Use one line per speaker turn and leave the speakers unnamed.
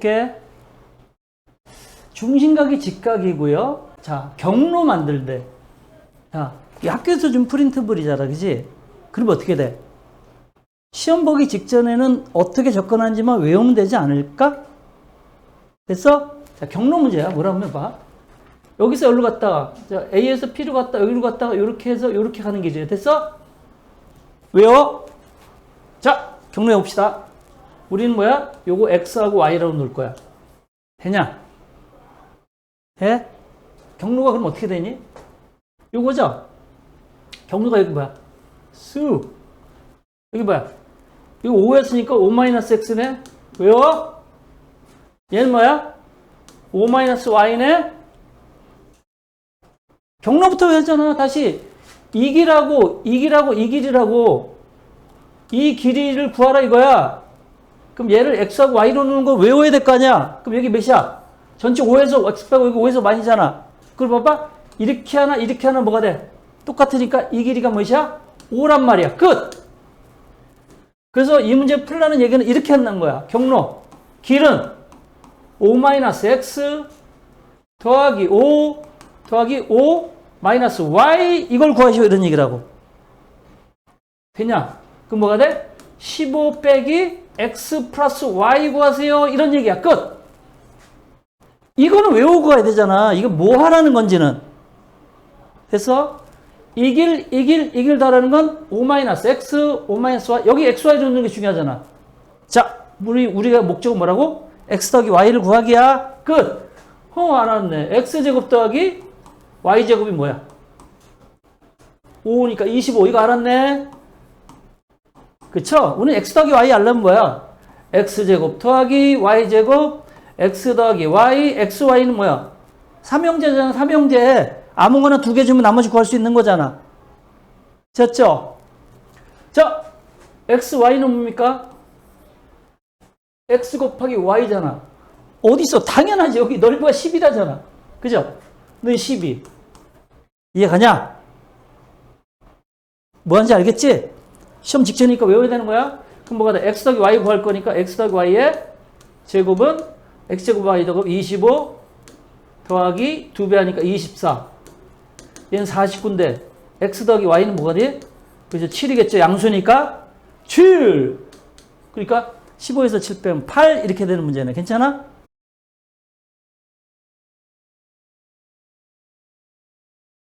볼게. 중심각이 직각이고요. 자, 경로 만들대. 자, 이 학교에서 준 프린트블이잖아, 그지? 그럼 어떻게 돼? 시험 보기 직전에는 어떻게 접근하는지만 외우면 되지 않을까? 됐어? 자, 경로 문제야. 뭐라고 하면 봐. 여기서 여기로 갔다가, 자, A에서 P로 갔다, 여기로 갔다가, 이렇게 해서 이렇게 가는 게죠. 됐어? 외워? 자, 경로 해 봅시다. 우리는 뭐야? 요거 X하고 Y라고 놓을 거야. 되냐? 해? 경로가 그럼 어떻게 되니? 요거죠? 경로가 여기 뭐야? 수. 여기 뭐야? 이거 5였으니까 5-x네? 왜요? 얘는 뭐야? 5-y네? 경로부터 외웠잖아. 다시. 이 길하고, 이 길하고, 이 길이라고. 이 길이를 구하라 이거야. 그럼 얘를 x하고 y로 놓는 거 외워야 될 거 아니야? 그럼 여기 몇이야? 전체 5에서 x 빼고 여기 5에서 만이잖아. 그걸 봐봐. 이렇게 하나, 이렇게 하나 뭐가 돼? 똑같으니까 이 길이가 몇이야? 5란 말이야. 끝! 그래서 이 문제 풀라는 얘기는 이렇게 한다는 거야. 경로. 길은 5-x 더하기 5 더하기 5 마이너스 y 이걸 구하시오 이런 얘기라고. 되냐? 그럼 뭐가 돼? 15 빼기 x 플러스 y 구하세요. 이런 얘기야. 끝! 이거는 외우고 가야 되잖아. 이거 뭐 하라는 건지는. 그래서 이 길, 이 길, 이길 다라는 건 5-x, 5-y. 여기 xy 넣는 게 중요하잖아. 자, 우리, 우리가 목적은 뭐라고? x 더하기 y를 구하기야. 끝! 어, 알았네. x제곱 더하기 y제곱이 뭐야? 5니까 25. 이거 알았네. 그쵸? 우리는 x 더하기 y 알려면 뭐야? x제곱 더하기 y제곱, x 더하기 y, xy는 뭐야? 삼형제잖아, 삼형제. 아무거나 두 개 주면 나머지 구할 수 있는 거잖아. 됐죠? 자, x, y는 뭡니까? x 곱하기 y잖아. 어디서? 당연하지. 여기 넓이가 10이라잖아. 그죠? 너 12. 이해 가냐? 뭐 하는지 알겠지? 시험 직전이니까 외워야 되는 거야? 그럼 뭐가 돼? x 더하기 y 구할 거니까 x 더하기 y의 제곱은 x제곱 y 제곱 25 더하기 2배 하니까 24. 얘는 49인데 x 더하기 y는 뭐가 돼? 그죠? 7이겠죠. 양수니까 7. 그러니까 15에서 7 빼면 8 이렇게 되는 문제네. 괜찮아?